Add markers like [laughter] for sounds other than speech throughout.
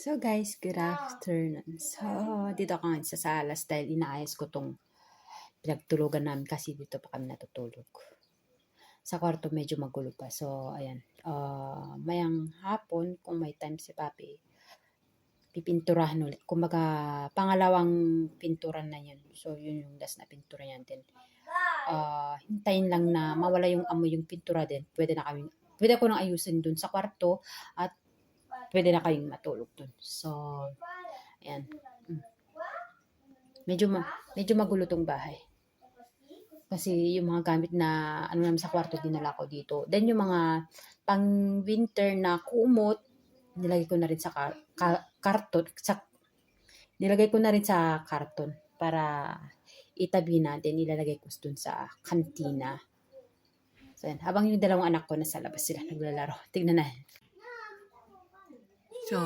So guys, good afternoon. So, dito ako ngayon sa salas dahil inaayos ko tong pinagtulugan namin kasi dito pa kami natutulog. Sa kwarto medyo magulo pa. So, ayan. Uh, mayang hapon, kung may time si Papi, pipinturahan ulit. Kumbaga, pangalawang pinturan na yun. So, yun yung last na pintura niyan din. Uh, hintayin lang na mawala yung amoy yung pintura din. Pwede na kami, pwede ko nang ayusin dun sa kwarto at pwede na kayong matulog dun. So, ayan. Mm. Medyo, ma medyo magulo tong bahay. Kasi yung mga gamit na ano naman sa kwarto dinala ko dito. Then yung mga pang winter na kumot, nilagay ko na rin sa kar ka karton. Nilagay ko na rin sa karton para itabi natin. Ilalagay ko dun sa kantina. So, yan. Habang yung dalawang anak ko nasa labas sila naglalaro. Tignan na. So,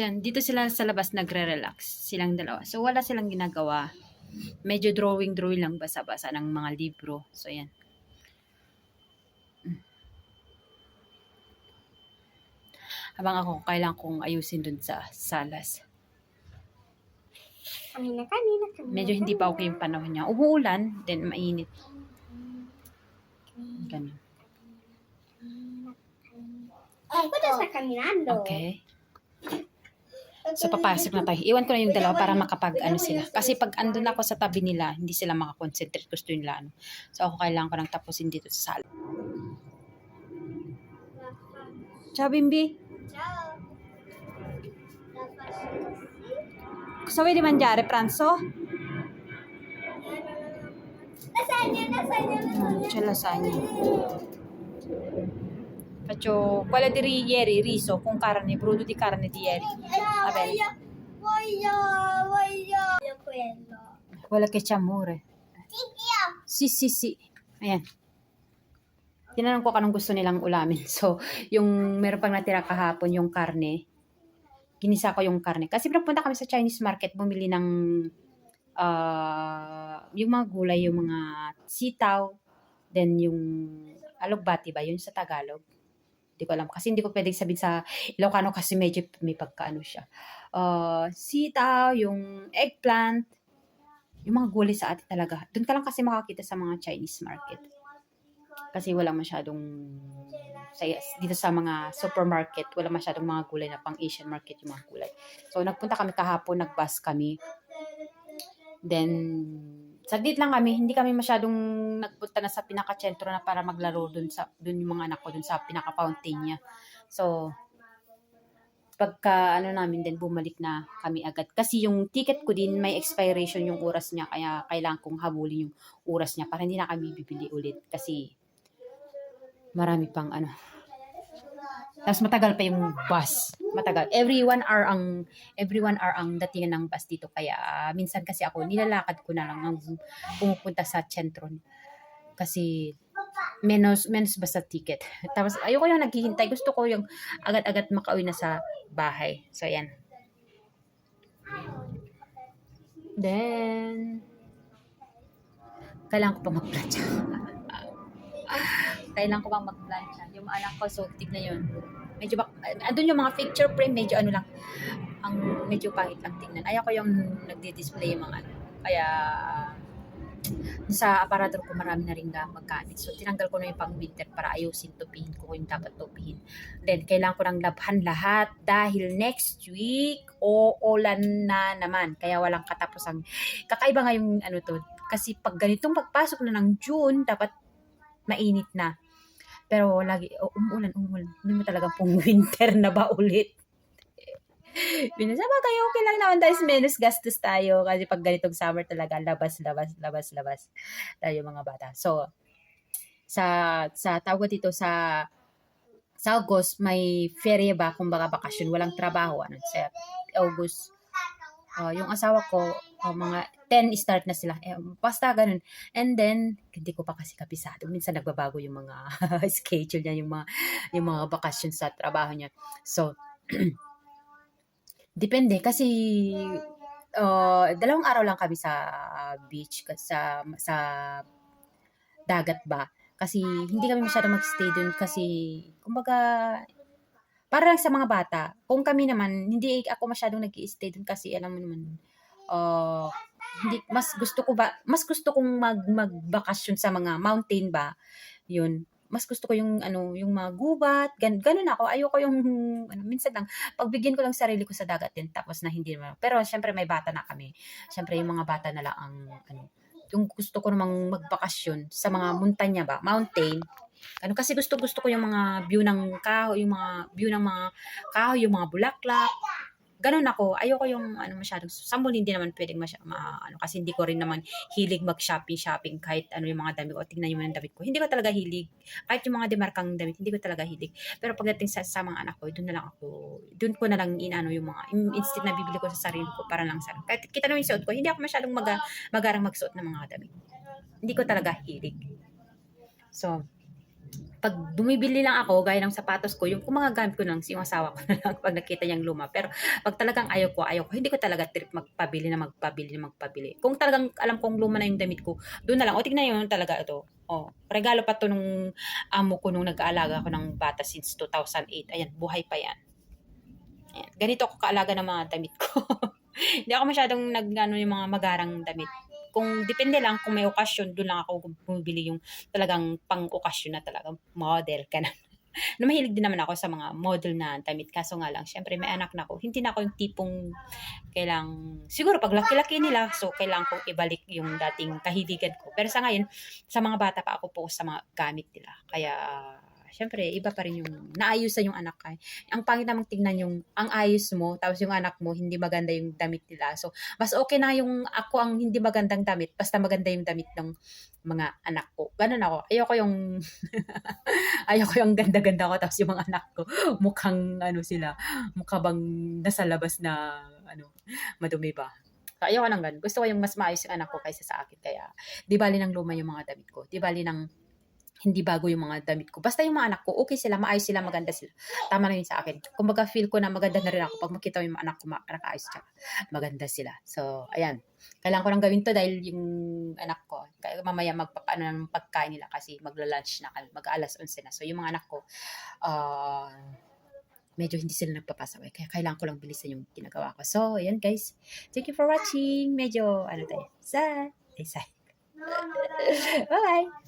yan. Dito sila sa labas nagre-relax. Silang dalawa. So, wala silang ginagawa. Medyo drawing-drawing lang basa-basa ng mga libro. So, yan. Habang ako, kailangan kong ayusin dun sa salas. Kanina, kanina, kanina. Medyo hindi pa okay yung panahon niya. Umuulan, then mainit. Ganun. Ay, Ba't sa kaminando? Okay. So, papasok na tayo. Iwan ko na yung dalawa para makapag, ano sila. Kasi pag andun ako sa tabi nila, hindi sila makakonsentrate. Gusto nila, ano. So, ako kailangan ko nang tapusin dito sa sala. Ciao, Vuoi di mangiare, pranzo? Lasagna, lasagna, Mm, lasagna. c'è lasagna. Faccio quella di ri- ieri, riso con carne, brodo di carne di ieri. Va bene. Voglio, voglio, voglio. Quello. Quella che c'è amore. Si, si, si. Ayan. Tinanong ko kanong gusto nilang ulamin. So, yung meron pang natira kahapon, yung karne, ginisa ko yung karne. Kasi pinapunta kami sa Chinese market, bumili ng ah, yung mga gulay, yung mga sitaw, then yung alugbati ba, yun sa Tagalog. Hindi ko alam. Kasi hindi ko pwedeng sabihin sa Ilocano kasi medyo may pagkaano siya. Ah, sitaw, yung eggplant, yung mga gulay sa atin talaga. Doon ka lang kasi makakita sa mga Chinese market. Kasi wala masyadong sa, dito sa mga supermarket, wala masyadong mga gulay na pang Asian market yung mga gulay. So, nagpunta kami kahapon, nag-bus kami. Then, saglit lang kami, hindi kami masyadong nagpunta na sa pinaka-sentro na para maglaro dun sa dun yung mga anak ko dun sa pinaka-fountain niya. So, pagka ano namin din bumalik na kami agad kasi yung ticket ko din may expiration yung oras niya kaya kailangan kong habulin yung oras niya para hindi na kami bibili ulit kasi marami pang ano. Tapos matagal pa yung bus. Matagal. Every one hour ang every one hour ang datingan ng bus dito. Kaya ah, minsan kasi ako nilalakad ko na lang ang pumupunta sa sentro kasi menos menos basta ticket. Tapos ayoko yung naghihintay. Gusto ko yung agad-agad makauwi na sa bahay. So yan. Then kailangan ko pa magplancha [laughs] kailangan ko pang magplancha yung anak ko so tignan yun medyo bak andun yung mga picture frame medyo ano lang ang medyo pangit lang tingnan ayaw ko yung nagdi-display yung mga ano kaya sa aparador ko marami na rin ga magkamit. So, tinanggal ko na yung pang winter para ayusin, tupihin ko yung dapat tupihin. Then, kailangan ko nang labhan lahat dahil next week, o ulan na naman. Kaya walang katapusang. Kakaiba nga yung ano to. Kasi pag ganitong pagpasok na ng June, dapat mainit na. Pero lagi, oh, umuulan, umuulan. Hindi mo talaga pong [laughs] winter na ba ulit? [laughs] Binasa ba kayo? Okay lang naman dahil menos gastos tayo. Kasi pag ganitong summer talaga, labas, labas, labas, labas tayo mga bata. So, sa, sa tawag dito sa sa August, may ferie ba? Kumbaga bakasyon, walang trabaho. Ano, sa August, uh, yung asawa ko, O mga 10 start na sila. Eh, basta ganun. And then, hindi ko pa kasi kapisado. Minsan nagbabago yung mga [laughs] schedule niya, yung mga, yung mga bakasyon sa trabaho niya. So, [clears throat] depende. Kasi, uh, dalawang araw lang kami sa beach, sa, sa dagat ba. Kasi, hindi kami masyado mag-stay dun kasi, kumbaga, para lang sa mga bata. Kung kami naman, hindi ako masyadong nag stay dun kasi, alam mo naman, uh, hindi mas gusto ko ba mas gusto kong mag magbakasyon sa mga mountain ba? Yun. Mas gusto ko yung ano yung mga gubat gan ganun ako. Ayoko yung ano minsan lang pagbigyan ko lang sarili ko sa dagat din tapos na hindi naman. Pero syempre may bata na kami. Syempre yung mga bata na lang ang ano yung gusto ko namang magbakasyon sa mga montanya ba? Mountain. Ano kasi gusto gusto ko yung mga view ng kahoy yung mga view ng mga kahoy yung mga bulaklak ganun ako. Ayoko yung ano masyadong sa mall hindi naman pwedeng masya, ma, ano kasi hindi ko rin naman hilig mag-shopping shopping kahit ano yung mga damit ko. Tingnan niyo yung damit ko. Hindi ko talaga hilig. Kahit yung mga demarkang damit, hindi ko talaga hilig. Pero pagdating sa, sa mga anak ko, doon na lang ako, doon ko na lang inano yung mga instead na bibili ko sa sarili ko para lang sa kahit kita naman yung suot ko, hindi ako masyadong maga, magarang magsuot ng mga damit. Hindi ko talaga hilig. So, pag bumibili lang ako, gaya ng sapatos ko, yung kung mga gamit ko lang, yung asawa ko [laughs] na lang pag nakita niyang luma. Pero pag talagang ayaw ko, ayaw ko, hindi ko talaga trip magpabili na magpabili na magpabili. Kung talagang alam kong luma na yung damit ko, doon na lang. O tignan yun talaga ito. O, regalo pa to nung amo ko nung nag-aalaga ako ng bata since 2008. Ayan, buhay pa yan. Ayan. Ganito ako kaalaga ng mga damit ko. [laughs] hindi ako masyadong nag, ano, yung mga magarang damit kung depende lang kung may okasyon, doon lang ako bumibili yung talagang pang-okasyon na talagang model ka [laughs] na. na mahilig din naman ako sa mga model na damit. Kaso nga lang, syempre may anak na ako. Hindi na ako yung tipong kailang, siguro pag laki-laki nila, so kailangan kong ibalik yung dating kahiligan ko. Pero sa ngayon, sa mga bata pa ako po sa mga gamit nila. Kaya, syempre, iba pa rin yung naayusan yung anak ka. Ang pangit namang tingnan yung ang ayos mo, tapos yung anak mo, hindi maganda yung damit nila. So, mas okay na yung ako ang hindi magandang damit, basta maganda yung damit ng mga anak ko. Ganun ako. Ayoko yung [laughs] ayoko yung ganda-ganda ko tapos yung mga anak ko mukhang ano sila, mukha bang nasa labas na ano, madumi ba. So, ayoko nang ganun. Gusto ko yung mas maayos yung anak ko kaysa sa akin. Kaya, di bali nang luma yung mga damit ko. Di bali nang hindi bago yung mga damit ko. Basta yung mga anak ko, okay sila, maayos sila, maganda sila. Tama na yun sa akin. Kumbaga feel ko na maganda na rin ako pag makita ko yung mga anak ko, nakaayos siya. Maganda sila. So, ayan. Kailangan ko lang gawin to dahil yung anak ko, mamaya magpapaano ng pagkain nila kasi magla-lunch na mag-alas 11 na. So, yung mga anak ko, uh, medyo hindi sila nagpapasaway. Kaya kailangan ko lang bilisan yung ginagawa ko. So, ayan guys. Thank you for watching. Medyo, ano tayo, sa, ay, sa. [laughs] Bye-bye.